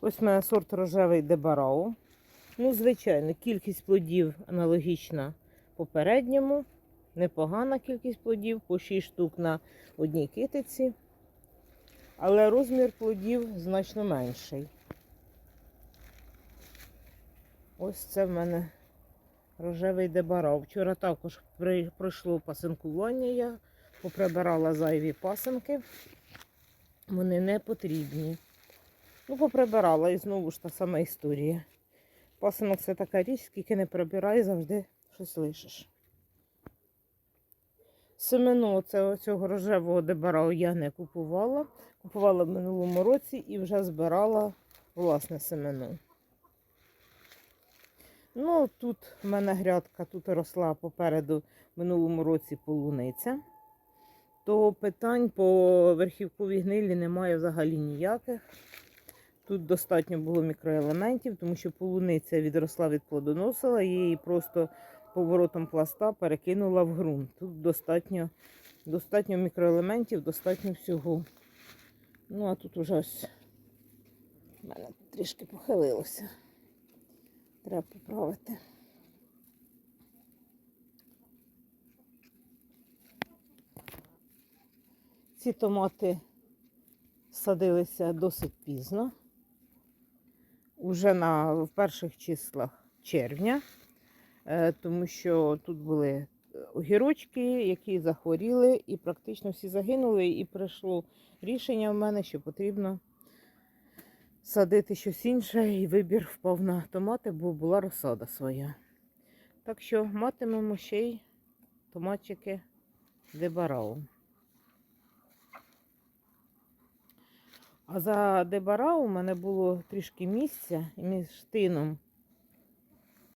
Ось в мене сорт рожевий дебарау. Ну, звичайно, кількість плодів аналогічна попередньому. Непогана кількість плодів, по 6 штук на одній китиці. Але розмір плодів значно менший. Ось це в мене рожевий дебарау. Вчора також пройшло пасинкування. Я поприбирала зайві пасинки. Вони не потрібні. Ну, поприбирала і знову ж та сама історія. Пасинок це така річ, скільки не прибирай, завжди щось лишиш. Семено цього рожевого дебарау я не купувала. Купувала в минулому році і вже збирала власне семено. Ну, тут в мене грядка, тут росла попереду в минулому році полуниця. То питань по верхівковій гнилі немає взагалі ніяких. Тут достатньо було мікроелементів, тому що полуниця відросла від плодоносила, її просто поворотом пласта перекинула в ґрунт. Тут достатньо, достатньо мікроелементів, достатньо всього. Ну, а тут уже ось в мене трішки похилилося. Треба поправити. Ці томати садилися досить пізно, уже на, в перших числах червня, е, тому що тут були е, огірочки, які захворіли, і практично всі загинули. І прийшло рішення в мене, що потрібно садити щось інше, і вибір впав на томати, бо була розсада своя. Так що матимемо ще й томатчики дебарау. А за дебара у мене було трішки місця між тином